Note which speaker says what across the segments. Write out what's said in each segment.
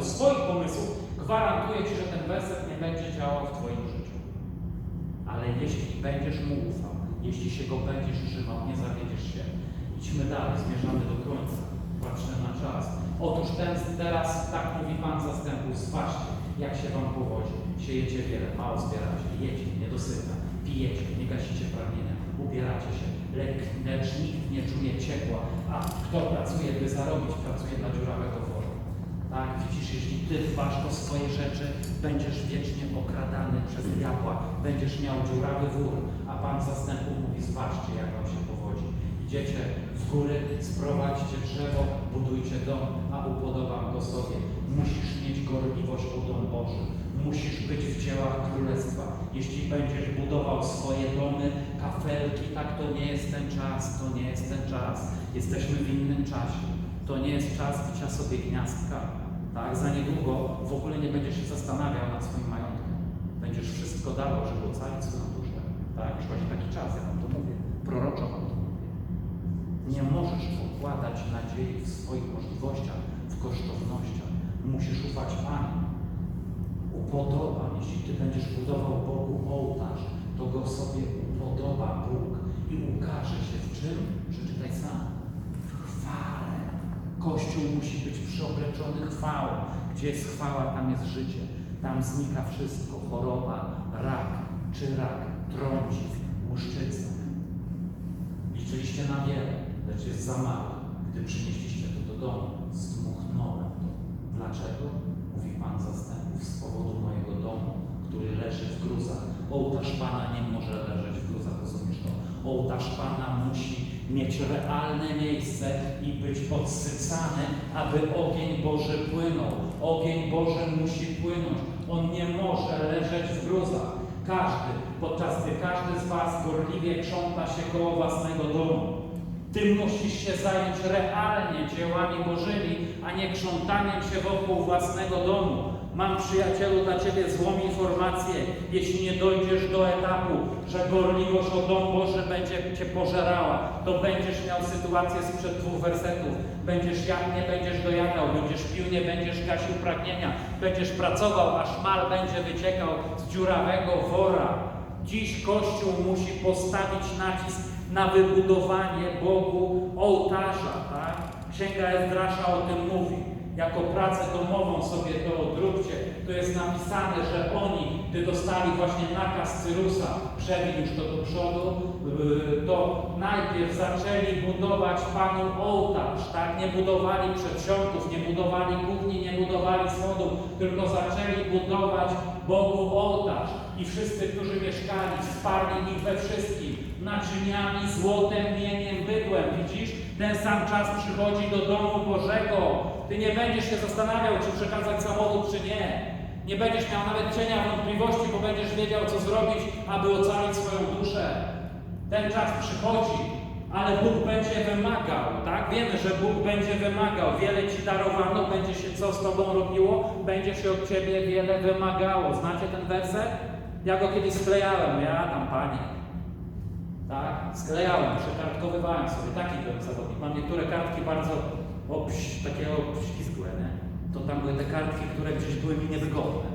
Speaker 1: według swoich pomysłów, gwarantuję Ci, że ten werset nie będzie działał w Twoim życiu. Ale jeśli będziesz mu ufał, jeśli się go będziesz trzymał, nie zawiedziesz się. Idźmy dalej, zmierzamy do końca. Patrzę na czas. Otóż ten teraz, tak mówi Pan zastępów, zważcie, jak się Wam powodzi. Siejecie wiele, mało zbieracie, jecie, nie dosyta, pijecie, nie gasicie pragnienia, ubieracie się, lecz, nikt nie czuje ciepła, a kto pracuje, by zarobić, pracuje dla dziurawego. Tak, widzisz, jeśli Ty dbasz o swoje rzeczy, będziesz wiecznie okradany przez diabła, będziesz miał dziurawy wór, a Pan zastępów mówi, zbaczcie, jak Wam się powodzi. Idziecie w góry, sprowadźcie drzewo, budujcie dom, a upodobam go sobie. Musisz mieć gorliwość o dom Boży. Musisz być w dziełach Królestwa. Jeśli będziesz budował swoje domy, kafelki, tak to nie jest ten czas, to nie jest ten czas. Jesteśmy w innym czasie. To nie jest czas bicia sobie gniazdka. Tak? Za niedługo w ogóle nie będziesz się zastanawiał nad swoim majątkiem. Będziesz wszystko dawał, żeby ocalić swoją duszę. Tak? Przychodzi taki czas, ja wam to mówię. Proroczo wam to mówię. Nie możesz pokładać nadziei w swoich możliwościach, w kosztownościach. Musisz ufać Panu. Upodoba, jeśli Ty będziesz budował Bogu ołtarz, to go sobie upodoba Bóg i ukaże się w czym? Chwale. Kościół musi być przeobleczony chwałą. Gdzie jest chwała, tam jest życie. Tam znika wszystko. Choroba, rak, czy rak, trądzik, łuszczyca. Liczyliście na wiele, lecz jest za mało. Gdy przynieśliście to do domu, zdmuchnąłem to. Dlaczego? Mówi Pan zastępów z powodu mojego domu, który leży w gruzach. Ołtarz Pana nie może leżeć w gruzach, rozumiesz to? Ołtarz Pana musi mieć realne miejsce i być podsycany, aby ogień Boży płynął. Ogień Boży musi płynąć. On nie może leżeć w gruzach. Każdy, podczas gdy każdy z Was gorliwie krząta się koło własnego domu, Ty musisz się zająć realnie dziełami Bożymi, a nie krzątaniem się wokół własnego domu. Mam przyjacielu dla Ciebie złą informację. Jeśli nie dojdziesz do etapu, że gorliwość o dom Boży będzie Cię pożerała, to będziesz miał sytuację sprzed dwóch wersetów. Będziesz jak nie będziesz dojadał, będziesz pił, nie będziesz gasił pragnienia, będziesz pracował, aż mal będzie wyciekał z dziurawego wora. Dziś Kościół musi postawić nacisk na wybudowanie Bogu ołtarza. Tak? Księga Ezdrasza o tym mówi. Jako pracę domową sobie to odróbcie. To jest napisane, że oni, gdy dostali właśnie nakaz Cyrusa, przebił już to do przodu, yy, to najpierw zaczęli budować Panu ołtarz. Tak? Nie budowali przedsionków, nie budowali kuchni, nie budowali schodów, tylko zaczęli budować Bogu ołtarz. I wszyscy, którzy mieszkali, wsparli ich we wszystkim naczyniami, złotem, mieniem, bydłem. Widzisz? Ten sam czas przychodzi do domu Bożego. Ty nie będziesz się zastanawiał, czy przekazać samochód, czy nie. Nie będziesz miał nawet cienia wątpliwości, bo będziesz wiedział, co zrobić, aby ocalić swoją duszę. Ten czas przychodzi, ale Bóg będzie wymagał, tak? Wiemy, że Bóg będzie wymagał. Wiele Ci darowano, będzie się co z Tobą robiło, będzie się od Ciebie wiele wymagało. Znacie ten werset? Ja go kiedyś sklejałem, ja tam, Panie. Tak? Sklejałem, przekartkowywałem sobie. Taki byłem zawodnik. Mam niektóre kartki bardzo obś, takie obślizgłe, nie? To tam były te kartki, które gdzieś były mi niewygodne.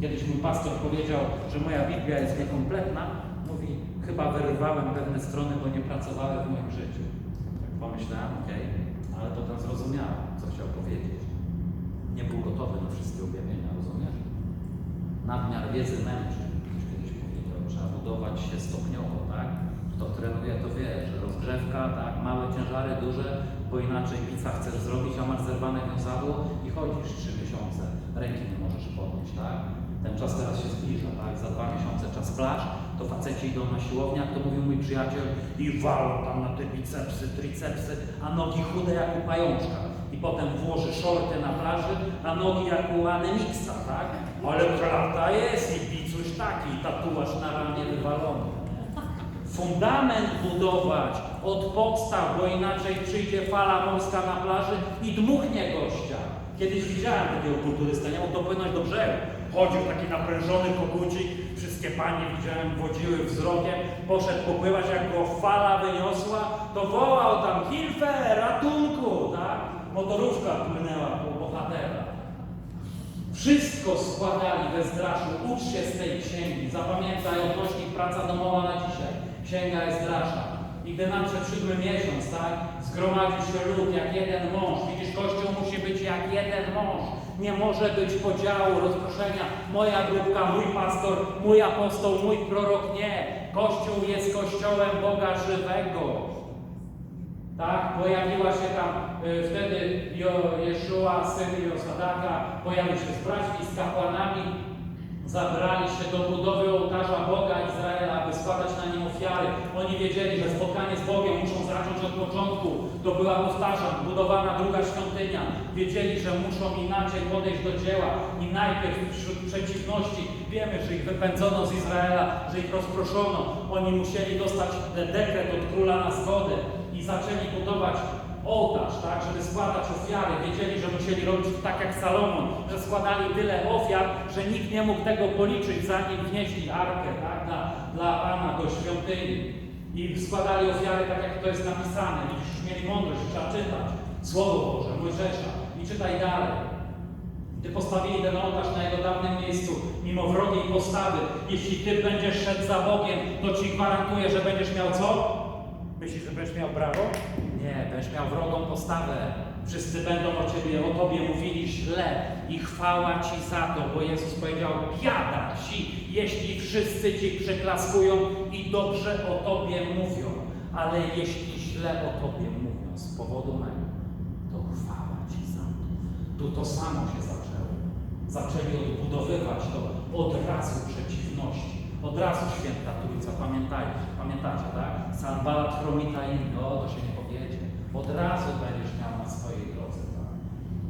Speaker 1: Kiedyś mój pastor powiedział, że moja Biblia jest niekompletna. Mówi, chyba wyrwałem pewne strony, bo nie pracowały w moim życiu. Tak pomyślałem, okej, ale potem zrozumiałem, co chciał powiedzieć. Nie był gotowy na wszystkie objawienia, rozumiesz? Nadmiar wiedzy męczy. Kiedyś powiedział, trzeba budować się stopniowo, tak? Kto trenuje, to wie, że rozgrzewka, tak? Małe ciężary, duże, bo inaczej pizza chcesz zrobić, a masz zerwane wiązadło i chodzisz trzy miesiące. Ręki nie możesz podnieść, tak? Ten czas teraz się zbliża, tak? Za dwa miesiące czas plaż, to faceci idą na siłownię, to mówił mój przyjaciel, i walą tam na te bicepsy, tricepsy, a nogi chude jak u pajączka. I potem włoży shorty na plaży, a nogi jak u anemiksa, tak? Ale klata jest i bicuś taki, i tatuaż na ramię wywalony. Fundament budować od podstaw, bo inaczej przyjdzie fala morska na plaży i dmuchnie gościa. Kiedyś widziałem takiego kulturystę, nie mógł dopłynąć do brzegu. Chodził taki naprężony kogucik, wszystkie panie widziałem, wodziły wzrokiem, poszedł popływać, jak go fala wyniosła, to wołał tam Hilfe, ratunku, tak? Motorówka płynęła po bohatera. Wszystko składali we zdraszu. Ucz się z tej księgi. Zapamiętaj odnośnik praca domowa na dzisiaj. Księga jest zdrasza. I gdy nadszedł siódmy miesiąc, tak? Zgromadził się lud jak jeden mąż. Widzisz, Kościół musi być jak jeden mąż. Nie może być podziału, rozproszenia. Moja grupka, mój pastor, mój apostoł, mój prorok. Nie. Kościół jest kościołem Boga żywego. Tak, pojawiła się tam y, wtedy Jeszua, syn Josadaka, pojawił się z braćmi, z kapłanami, zabrali się do budowy ołtarza Boga Izraela, aby składać na nim ofiary. Oni wiedzieli, że spotkanie z Bogiem muszą zacząć od początku. To była, powtarzam, budowana druga świątynia. Wiedzieli, że muszą inaczej podejść do dzieła i najpierw wśród przeciwności, wiemy, że ich wypędzono z Izraela, że ich rozproszono. Oni musieli dostać dekret od króla na zgodę i zaczęli budować ołtarz, tak, żeby składać ofiary. Wiedzieli, że musieli robić tak jak Salomon, że składali tyle ofiar, że nikt nie mógł tego policzyć, zanim wnieśli arkę tak, dla, dla Pana do świątyni. I składali ofiary tak, jak to jest napisane. Widzisz, mieli mądrość, trzeba czytać Słowo Boże, Mojżesza i czytaj dalej. Gdy postawili ten ołtarz na jego dawnym miejscu, mimo wrogiej postawy, jeśli Ty będziesz szedł za Bogiem, to Ci gwarantuję, że będziesz miał co? Myślisz, że będziesz miał brawo? Nie, będziesz miał wrogą postawę. Wszyscy będą o Ciebie, o Tobie mówili źle i chwała Ci za to, bo Jezus powiedział, biada Ci, jeśli wszyscy Ci przyklaskują i dobrze o Tobie mówią, ale jeśli źle o Tobie mówią z powodu mego, to chwała Ci za to. Tu to samo się zaczęło. Zaczęli odbudowywać to od razu przeciwności. Od razu święta Trójca, pamiętaj, pamiętacie, tak? Sanbalat, Chromita i inny, o, to się nie powiedzie. Od razu będziesz miał na swojej drodze, tak?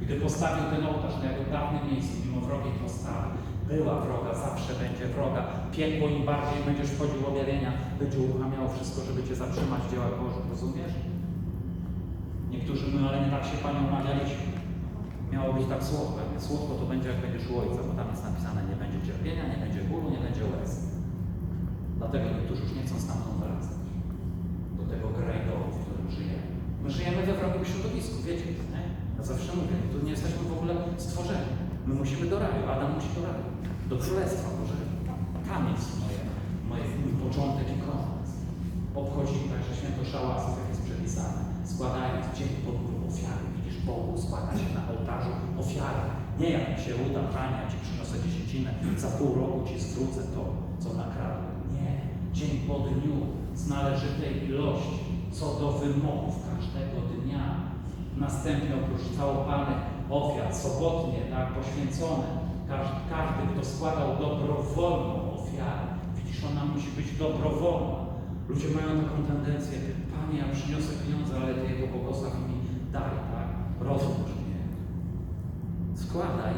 Speaker 1: Gdy postawił ten ołtarz na jego dawnym miejscu, mimo wrogiej postawy, była wroga, zawsze będzie wroga. Piekło im bardziej będziesz wchodził w objawienia, będzie uruchamiało wszystko, żeby Cię zatrzymać w dziełach Bożych, rozumiesz? Niektórzy my, ale nie tak się Panią umawialiśmy. Miało być tak słodko. Słodko, to będzie jak będziesz u Ojca, bo tam jest napisane, nie będzie cierpienia, nie będzie bólu, nie będzie łez. Dlatego niektórzy już nie chcą stamtąd wracać. Do tego kraju, w którym żyjemy. My żyjemy we wrogim środowisku, wiecie nie? Ja zawsze mówię, tu nie jesteśmy w ogóle stworzeni. My musimy do raju, Adam musi do raju. Do Królestwa Bożego. Tam jest moje, moje, mój początek i koniec. Obchodzimy także święto szałasów, jak jest przepisane. Składając dzień po dniu ofiary. Widzisz, Bogu składa się na ołtarzu ofiary. Nie jak mi się uda, Hania, Ci przyniosę dziesięcinę, za pół roku Ci zwrócę to, co nakradłem. Dzień po dniu z należytej ilości, co do wymogów każdego dnia. Następnie oprócz całopalnych ofiar, sobotnie, tak, poświęcone, każdy, każdy, kto składał dobrowolną ofiarę, widzisz, ona musi być dobrowolna. Ludzie mają taką tendencję, Panie, ja przyniosę pieniądze, ale Ty jego błogosław mi daj, tak? Rozłóż mnie. Składaj,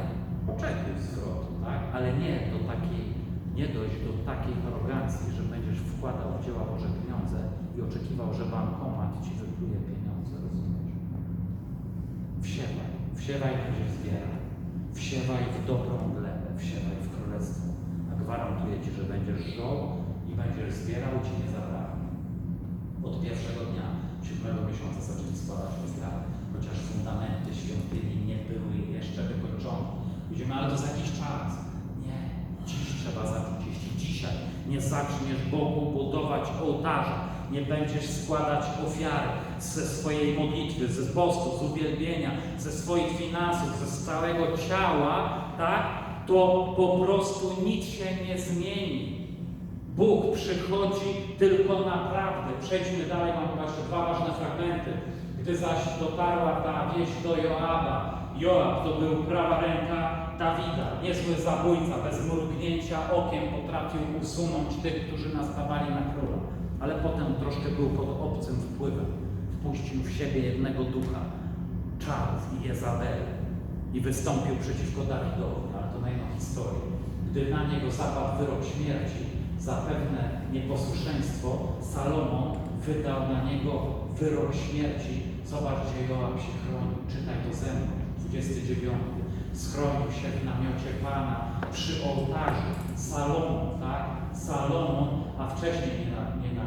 Speaker 1: oczekuj zwrotu, tak? Ale nie do takiej, nie dojść do takiej arogancji, że będziesz wkładał w dzieła Boże pieniądze i oczekiwał, że bankomat Ci wypluje pieniądze, rozumiesz? Wsiewaj, wsiewaj będziesz zbierał. Wsiewaj w dobrą glebę, wsiewaj w królestwo. A gwarantuję Ci, że będziesz żoł i będziesz zbierał Ci nie zabraknie. Od pierwszego dnia, siódmego miesiąca zaczęli składać ofiary, chociaż fundamenty świątyni nie były jeszcze wykończone. Widzimy, ale to za jakiś czas. Trzeba zacząć. Jeśli dzisiaj nie zaczniesz Bogu budować ołtarza, nie będziesz składać ofiary ze swojej modlitwy, ze postu, z uwielbienia, ze swoich finansów, ze całego ciała, tak, to po prostu nic się nie zmieni. Bóg przychodzi tylko naprawdę. Przejdźmy dalej, mam jeszcze dwa ważne fragmenty. Gdy zaś dotarła ta wieść do Joaba, Joab to był prawa ręka Dawida, niezły zabójca, bez mrugnięcia okiem potrafił usunąć tych, którzy nastawali na króla. Ale potem troszkę był pod obcym wpływem. Wpuścił w siebie jednego ducha, Charles i Jezabel i wystąpił przeciwko Dawidowi, ale to na inną historię. Gdy na niego zapadł wyrok śmierci, za pewne nieposłuszeństwo Salomon wydał na niego wyrok śmierci. Zobacz, gdzie Joab się chronił. Czytaj to ze mną. 29. Schronił się w namiocie Pana przy ołtarzu. Salomon, tak? Salomon, a wcześniej nie, na, nie na,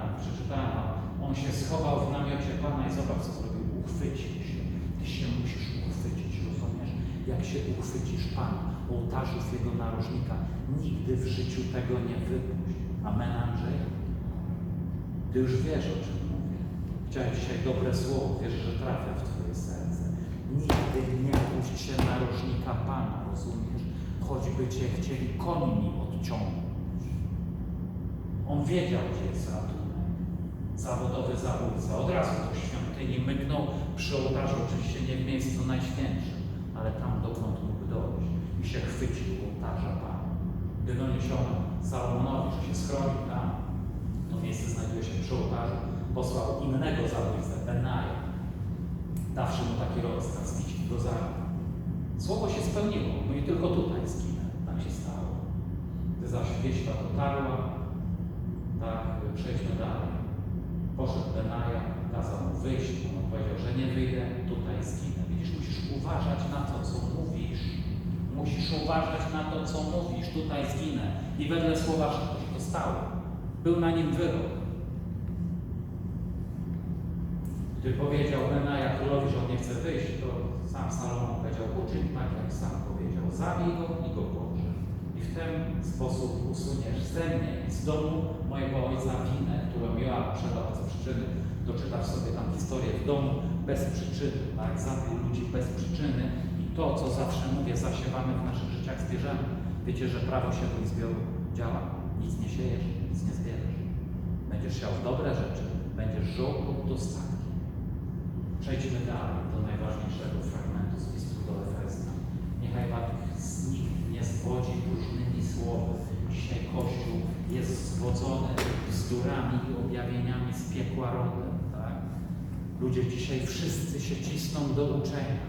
Speaker 1: on się schował w namiocie Pana i zobacz, co zrobił. Uchwycił się. Ty się musisz uchwycić, rozumiesz? Jak się uchwycisz Pana, ołtarzów Jego narożnika. Nigdy w życiu tego nie wypuść. Amen, Andrzej? Ty już wiesz, o czym mówię. Chciałem dzisiaj dobre słowo, wierzę, że trafię w Twoje serce. Nigdy puść się narożnika Pana, rozumiesz? Choćby Cię chcieli konni odciągnąć. On wiedział, gdzie jest ratunek. Zawodowy zabójca. Od razu do świątyni myknął przy ołtarzu, oczywiście nie w miejscu najświętszym, ale tam dokąd mógł dojść i się chwycił ołtarza Pana. Gdy doniesiono Salomonowi, że się schronił tam, to miejsce znajduje się przy ołtarzu, posłał innego zabójcę, Benaja, dawszy mu taki rozkaz, bić go za Słowo się spełniło, no i tylko tutaj zginę. Tak się stało. Gdy zaś wieść ta dotarła, tak, przejdźmy dalej. Poszedł Benaja, kazał mu wyjść, on powiedział, że nie wyjdę, tutaj zginę. Widzisz, musisz uważać na to, co mówisz. Musisz uważać na to, co mówisz, tutaj zginę. I wedle słowa szybko się to stało. Był na nim wyrok. Gdy powiedział Benaja królowi, że on nie chce wyjść, to sam Salomon powiedział, uczyń tak, jak sam powiedział. Zabij go i go pogrzeb. I w ten sposób usuniesz ze mnie i z domu mojego ojca winę, którą Joab przelał bez przyczyny. Doczytasz sobie tam historię w domu bez przyczyny, tak? Zabił ludzi bez przyczyny i to, co zawsze mówię, zasiewamy w naszych życiach, zbierzemy. Wiecie, że prawo siewu i zbioru działa. Nic nie siejesz, nic nie zbierzesz. Będziesz siał dobre rzeczy, będziesz żył pod dostatkiem. Przejdźmy dalej do najważniejszego fragmentu z listu do Efezjan. Niechaj was nikt nie zwodzi różnymi słowy. Dzisiaj Kościół jest zwodzony bzdurami i objawieniami z piekła rodem. Tak? Ludzie dzisiaj wszyscy się cisną do uczenia.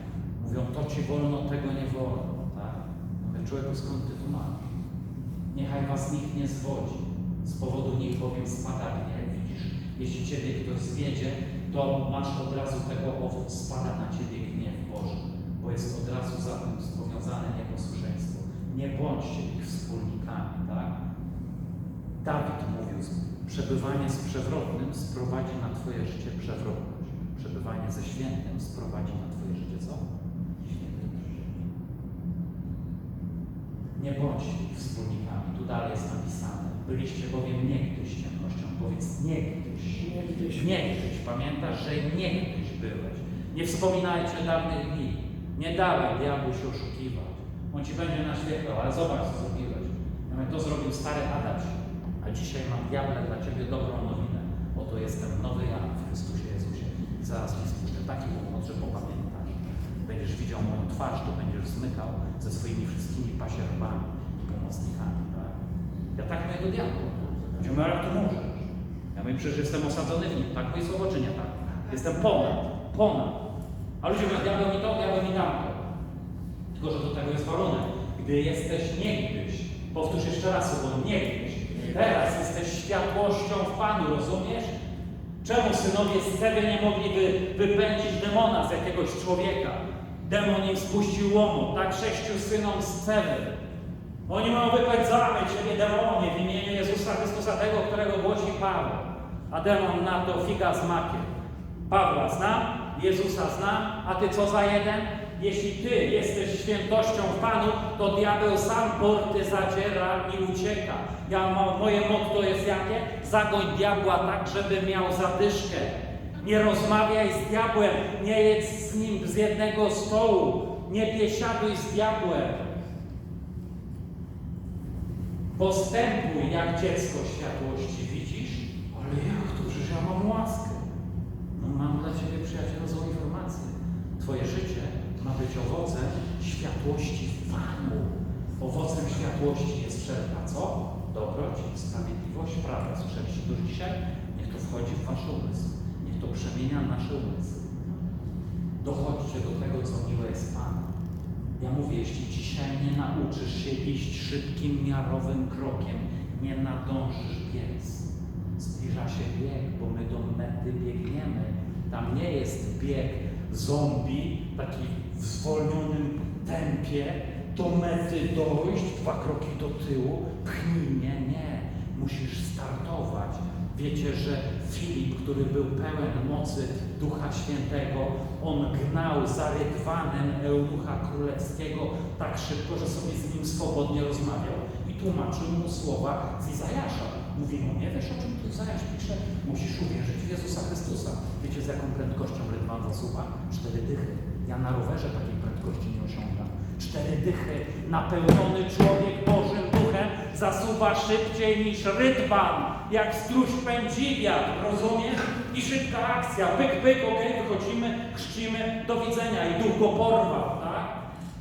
Speaker 1: Mówią, to ci wolno, tego nie wolno. Tak? Mówię, człowieku, skąd ty tu masz? Niechaj was nikt nie zwodzi. Z powodu nich bowiem spada gniew. Widzisz, jeśli ciebie ktoś zwiedzie, to masz od razu tego owoc, spada na ciebie gniew Boży, bo jest od razu za tym powiązane nieposłuszeństwo. Nie bądźcie ich wspólnikami, tak? Dawid mówił, przebywanie z przewrotnym sprowadzi na twoje życie przewrotność. Przebywanie ze świętym sprowadzi na twoje życie co? Świętość. Nie bądźcie ich wspólnikami. Tu dalej jest napisane. Byliście bowiem niegdyś ciemnością. Powiedz niegdyś.
Speaker 2: Niegdyś.
Speaker 1: Niegdyś. Pamiętasz, że niegdyś byłeś. Nie wspominajcie dawnych dni. Nie dawaj diabłu się oszukiwać. On ci będzie naświetlał, ale zobacz, co zrobiłeś. Ja mówię, to zrobił stary Adam. A dzisiaj mam diable dla ciebie dobrą nowinę. Oto jestem nowy ja w Chrystusie Jezusie. Zaraz mi spuszczę taki pomoc, że popamiętasz. Będziesz widział moją twarz, to będziesz zmykał ze swoimi wszystkimi pasierbami i pomocnikami. Tak? Ja tak do diabła. Gdzie mówię, jak to możesz? Ja mówię, przecież jestem osadzony w nim. Tak moje słowo czy nie tak? Jestem ponad. Ponad. A ludzie mówią, diabeł mi to, diabeł mi tamto. Tylko, że do tego jest warunek. Gdy jesteś niegdyś, powtórz jeszcze raz słowo niegdyś, teraz jesteś światłością w Panu, rozumiesz? Czemu synowie z Ceby nie mogli wy, wypędzić demona z jakiegoś człowieka? Demon im spuścił łomot, tak sześciu synom z Ceby. Oni mówią, wypędzamy Ciebie demonie w imieniu Jezusa Chrystusa, tego, którego głosi Paweł. A demon na to figa z makiem. Pawła znam, Jezusa znam, a Ty co za jeden? Jeśli Ty jesteś świętością w Panu, to diabeł sam porty zadziera i ucieka. Ja, mo, moje motto jest jakie? Zagoń diabła tak, żeby miał zadyszkę. Nie rozmawiaj z diabłem, nie jedz z nim z jednego stołu, nie biesiaduj z diabłem. Postępuj jak dziecko światłości, widzisz? Ale jak to? Przecież ja mam łaskę. No mam dla Ciebie, przyjacielu, złą informację. Twoje życie ma być owocem światłości w Panu. Owocem światłości jest wszelka co? Dobroć, sprawiedliwość, prawda. Słyszeliście to już dzisiaj? Niech to wchodzi w Wasz umysł. Niech to przemienia nasze umysły. Dochodźcie do tego, co miłe jest Panu. Ja mówię, jeśli dzisiaj nie nauczysz się iść szybkim, miarowym krokiem, nie nadążysz biec. Zbliża się bieg, bo my do mety biegniemy. Tam nie jest bieg zombie, taki w zwolnionym tempie, do mety dojść, dwa kroki do tyłu, pchnij mnie, nie. Musisz startować Wiecie, że Filip, który był pełen mocy Ducha Świętego, on gnał za rydwanem Eunucha Królewskiego tak szybko, że sobie z nim swobodnie rozmawiał i tłumaczył mu słowa z Izajasza. Mówi mu, nie wiesz o czym tu Izajasz pisze? Musisz uwierzyć w Jezusa Chrystusa. Wiecie z jaką prędkością rydwan zasuwa? Cztery dychy. Ja na rowerze takiej prędkości nie osiągam. Cztery dychy. Napełniony człowiek Bożym Duchem zasuwa szybciej niż rydwan. Jak struś pędziwiat, rozumiesz? I szybka akcja. Pyk, pyk, okej, wychodzimy, chrzcimy, do widzenia. I duch go porwał, tak?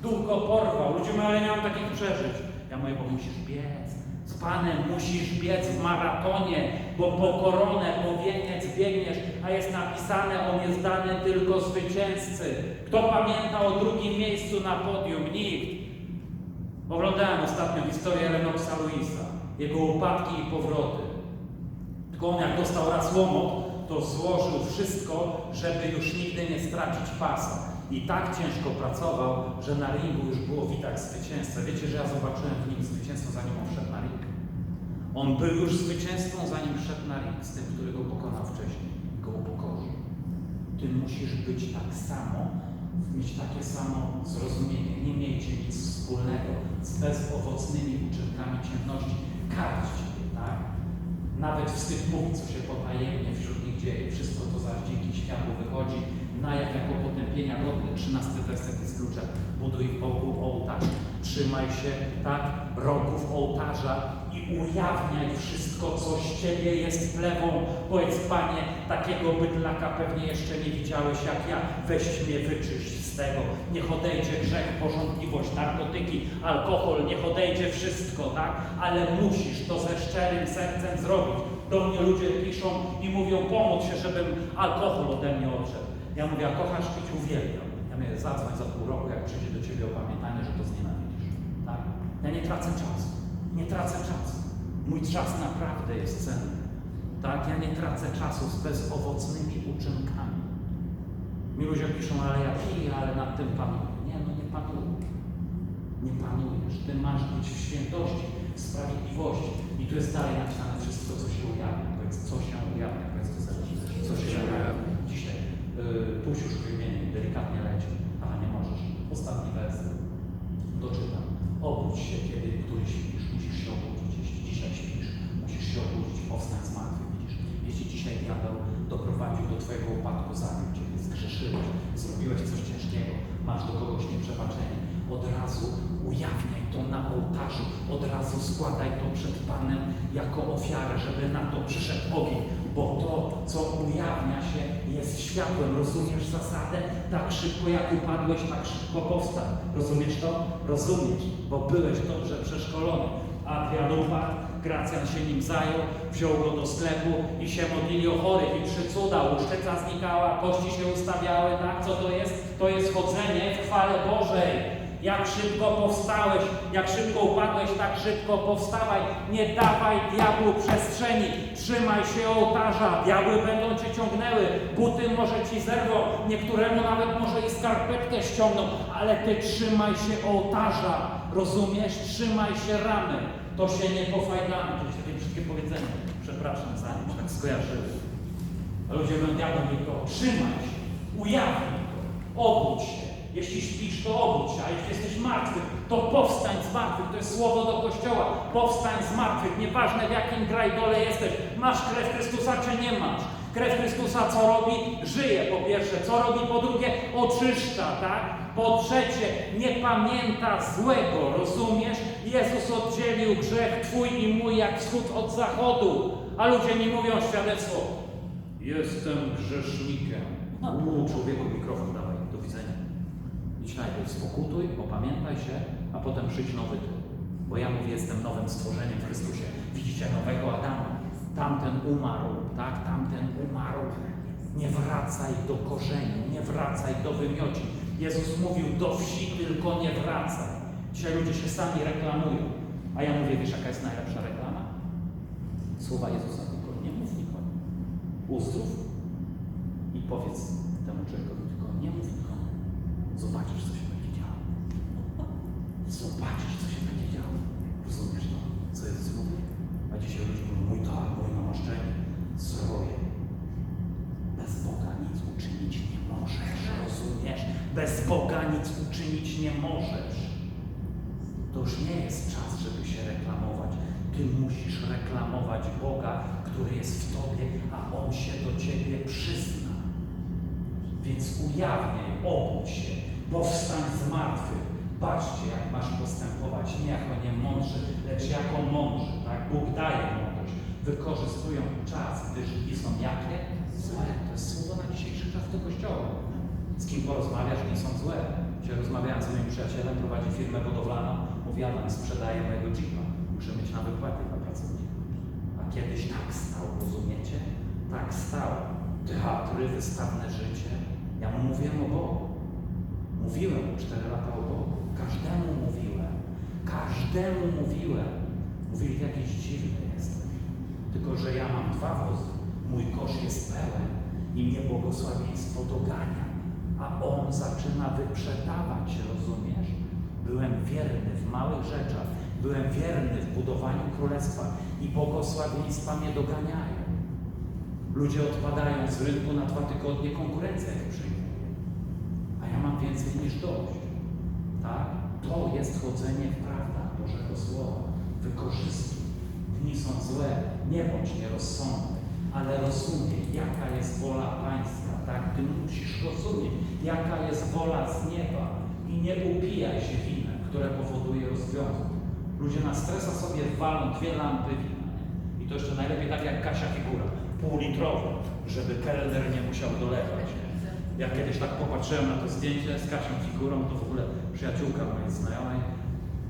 Speaker 1: Duch go porwał. Ludzie mówią, ale nie mam takich przeżyć. Ja mówię, bo musisz biec. Z Panem musisz biec w maratonie, bo po koronę, po wieniec biegniesz, a jest napisane, on jest dany tylko zwycięzcy. Kto pamięta o drugim miejscu na podium? Nikt. Oglądałem ostatnio historię Lennoxa Luisa, jego upadki i powroty. Tylko on jak dostał raz łomot, to złożył wszystko, żeby już nigdy nie stracić pasa. I tak ciężko pracował, że na ringu już było widać zwycięzcę. Wiecie, że ja zobaczyłem w nim zwycięstwo, zanim on wszedł na ring? On był już zwycięzcą, zanim wszedł na ring, z tym, który go pokonał wcześniej. Go upokorzył. Ty musisz być tak samo, mieć takie samo zrozumienie. Nie miejcie nic wspólnego z bezowocnymi uczynkami ciemności. Karać ciebie, tak? Nawet wstyd mówi, co się potajemnie wśród nich dzieje. Wszystko to zaś dzięki światłu wychodzi. Na jak jako potępienia godny. 13 werset jest kluczem. Buduj wokół ołtarz. Trzymaj się, tak, rogów ołtarza i ujawniaj wszystko, co z Ciebie jest plewą. Powiedz, Panie, takiego bydlaka pewnie jeszcze nie widziałeś jak ja. Weź mnie, wyczyść z tego. Niech odejdzie grzech, porządliwość, narkotyki, alkohol, niech odejdzie wszystko, tak? Ale musisz to ze szczerym sercem zrobić. Do mnie ludzie piszą i mówią, pomóc się, żebym alkohol ode mnie odszedł. Ja mówię, a kochasz pić, uwielbiam. Ja mówię, zadzwoń za pół roku, jak przyjdzie do Ciebie opamiętanie, że to znienawidzisz. Tak? Ja nie tracę czasu. Nie tracę czasu. Mój czas naprawdę jest cenny. Tak? Ja nie tracę czasu z bezowocnymi uczynkami. Mi ludzie piszą, ale ja piję, ale nad tym panuję. Nie, no nie panuję. Nie panujesz. Ty masz być w świętości, w sprawiedliwości. I tu jest dalej napisane wszystko, co się ujawnia. Powiedz, co się ujawnia. Powiedz. Co się ujawnia. Dzisiaj. Yy, Puść już wymienię, delikatnie leci. Ale nie możesz. Ostatni wers. Doczytam. Obudź się, kiedy który śpisz. Musisz się obudzić. Jeśli dzisiaj śpisz, musisz się obudzić. Powstań z martwych. Widzisz? Jeśli dzisiaj diabeł doprowadził do Twojego upadku, zabił Cię, zgrzeszyłeś, zrobiłeś coś ciężkiego, masz do kogoś nieprzebaczenie, od razu ujawniaj to na ołtarzu, od razu składaj to przed Panem jako ofiarę, żeby na to przyszedł ogień, bo to, co ujawnia się, jest światłem. Rozumiesz zasadę? Tak szybko jak upadłeś, tak szybko powstań. Rozumiesz to? Rozumiesz, bo byłeś dobrze przeszkolony. Adrian upadł, Gracjan się nim zajął, wziął go do sklepu i się modlili o chorych i trzy cuda, łuszczyca znikała, kości się ustawiały, tak? Co to jest? To jest chodzenie w chwale Bożej. Jak szybko powstałeś, jak szybko upadłeś, tak szybko powstawaj. Nie dawaj diabłu przestrzeni. Trzymaj się ołtarza. Diabły będą cię ciągnęły. Buty może ci zerwą. Niektóremu nawet może i skarpetkę ściągną. Ale ty trzymaj się ołtarza. Rozumiesz? Trzymaj się ramy. To się nie pofajdamy. To jest takie wszystkie powiedzenie. Przepraszam za nie, tak skojarzyłem. A ludzie będą mi to. Trzymaj się. Ujawnij to. Obudź się. Jeśli śpisz, to obudź się, a jeśli jesteś martwy, to powstań z martwych. To jest słowo do Kościoła. Powstań z martwych. Nieważne w jakim grajdole jesteś. Masz krew Chrystusa, czy nie masz. Krew Chrystusa co robi? Żyje po pierwsze. Co robi po drugie? Oczyszcza, tak? Po trzecie, nie pamięta złego, rozumiesz? Jezus oddzielił grzech Twój i mój jak wschód od zachodu. A ludzie mi mówią świadectwo. Jestem grzesznikiem. Uuu, człowieku, mikrofon dawaj. Do widzenia. Idź najpierw spokutuj, opamiętaj się, a potem przyjdź nowy ty. Bo ja mówię, jestem nowym stworzeniem w Chrystusie. Widzicie nowego Adama. Tamten umarł, tak? Tamten umarł. Nie wracaj do korzeni, nie wracaj do wymioci. Jezus mówił, do wsi tylko nie wracaj. Dzisiaj ludzie się sami reklamują. A ja mówię, wiesz jaka jest najlepsza reklama? Słowa Jezusa tylko nie mów nikomu. Uzdrów i powiedz temu człowiekowi tylko nie mów nikomu. Zobaczysz, co się będzie działo. Zobaczysz, co się będzie działo. Rozumiesz to, co Jezus mówi? A dzisiaj ludzie mówią, mój tak, moje namaszczenie. Bez Boga nic uczynić nie możesz. To już nie jest czas, żeby się reklamować. Ty musisz reklamować Boga, który jest w Tobie, a On się do Ciebie przyzna. Więc ujawniaj, obudź się, powstań z martwych. Patrzcie, jak masz postępować, nie jako niemądrzy, lecz jako mądrzy. Tak? Bóg daje mądrość. Wykorzystują czas, gdyż są jakie? Złe. To jest słowo na dzisiejszy czas do kościoła. Z kim porozmawiasz, nie są złe. Dzisiaj rozmawiałem z moim przyjacielem, prowadzi firmę budowlaną, mówi Adam, sprzedaję mojego jeepa. Muszę mieć na wypłaty dla pracowników. A kiedyś tak stał, rozumiecie? Tak stał. Teatry, wystawne życie. Ja mu mówiłem o Bogu. Mówiłem mu 4 lata o Bogu. Każdemu mówiłem. Każdemu mówiłem. Mówili, jakiś dziwny jesteś. Tylko, że ja mam dwa wozy. Mój kosz jest pełen i mnie błogosławieństwo dogania. A on zaczyna wyprzedawać, rozumiesz? Byłem wierny w małych rzeczach. Byłem wierny w budowaniu królestwa i błogosławieństwa mnie doganiają. Ludzie odpadają z rynku na dwa tygodnie, konkurencja ich przyjmuje. A ja mam więcej niż dość. Tak? To jest chodzenie w prawdach Bożego Słowa. Wykorzystuj. Dni są złe, nie bądź nierozsądny, ale rozumiej, jaka jest wola Pańska. Tak? Ty musisz rozumieć, jaka jest wola z nieba. I nie upijaj się winem, które powoduje rozwiązek. Ludzie na stresa sobie walą dwie lampy wina. I to jeszcze najlepiej tak jak Kasia Figura, półlitrową, żeby kelner nie musiał dolewać. Ja kiedyś tak popatrzyłem na to zdjęcie z Kasią Figurą, to w ogóle przyjaciółka mojej znajomej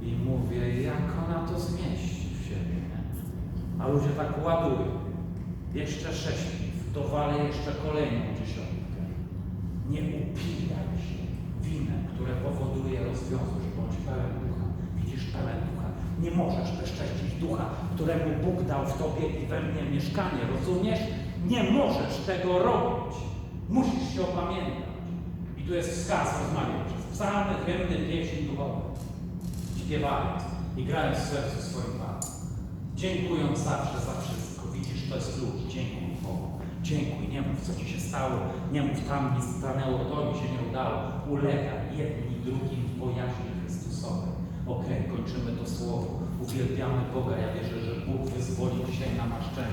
Speaker 1: i mówię, jak ona to zmieści w siebie, nie? A ludzie tak ładują. Jeszcze sześć piw, dowalę jeszcze kolejną dziesiątkę. Nie upijaj się winem, które powoduje rozwiązłość, bądź pełen ducha. Widzisz, pełen ducha. Nie możesz bezcześcić ducha, któremu Bóg dał w tobie i we mnie mieszkanie, rozumiesz? Nie możesz tego robić. Musisz się opamiętać. I tu jest wskaz, rozmawiam przez psalmy, hymny, pieśni duchowe. Śpiewając i grając w sercu swoim Panu. Dziękując zawsze za jest klucz. Dziękuj Bogu. Dziękuj. Nie mów, co Ci się stało. Nie mów, tam mi stanęło, to mi się nie udało. Ulegaj jedni drugim w bojaźni Chrystusowej. Okej, kończymy to słowo. Uwielbiamy Boga. Ja wierzę, że Bóg wyzwoli dzisiaj na nasz szczęście.